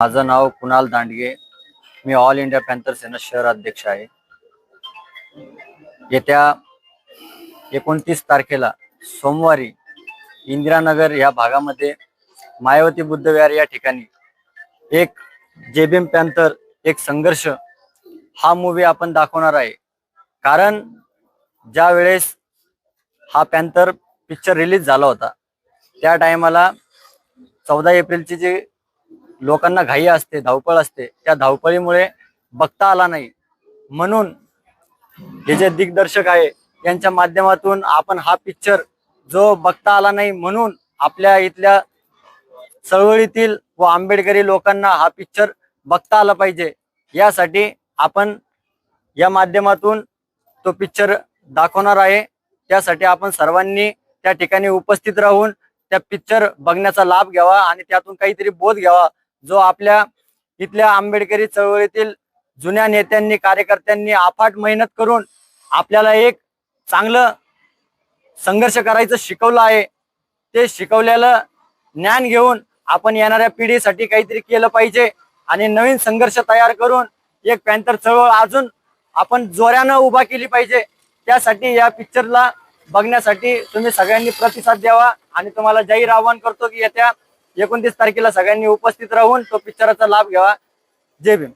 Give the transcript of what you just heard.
माझं नाव कुणाल दांडगे. मी ऑल इंडिया पॅन्थर सेना शहर अध्यक्ष आहे. येत्या एकोणतीस तारखेला सोमवारी इंदिरानगर या भागामध्ये मायावती बुद्धविहार या ठिकाणी एक जेबीम पॅन्थर एक संघर्ष हा मूवी आपण दाखवणार आहे. कारण ज्या वेळेस हा पॅन्थर पिक्चर रिलीज झाला होता त्या टायमाला चौदा एप्रिलची जी लोकांना घाई असते धावपळ असते. त्या धावपळीमुळे बघता आला नाही. म्हणून हे जे दिग्दर्शक आहे यांच्या माध्यमातून आपण हा पिक्चर जो बघता आला नाही म्हणून आपल्या इथल्या चळवळीतील व आंबेडकरी लोकांना हा पिक्चर बघता आला पाहिजे. यासाठी आपण या माध्यमातून तो पिक्चर दाखवणार आहे. त्यासाठी आपण सर्वांनी त्या ठिकाणी उपस्थित राहून त्या पिक्चर बघण्याचा लाभ घ्यावा आणि त्यातून काहीतरी बोध घ्यावा. जो आपल्या इथल्या आंबेडकरी चळवळीतील जुन्या नेत्यांनी कार्यकर्त्यांनी अफाट मेहनत करून आपल्याला एक चांगलं संघर्ष करायचं शिकवलं आहे. ते शिकवलेलं ज्ञान घेऊन आपण येणाऱ्या पिढीसाठी काहीतरी केलं पाहिजे आणि नवीन संघर्ष तयार करून एक पॅन्थर चळवळ अजून आपण जोऱ्यानं उभा केली पाहिजे. त्यासाठी या पिक्चरला बघण्यासाठी तुम्ही सगळ्यांनी प्रतिसाद द्यावा आणि तुम्हाला जाहीर आवाहन करतो की येत्या एकोणतीस तारखेला सगळ्यांनी उपस्थित राहून तो पिक्चराचा लाभ घ्यावा. जय भीम.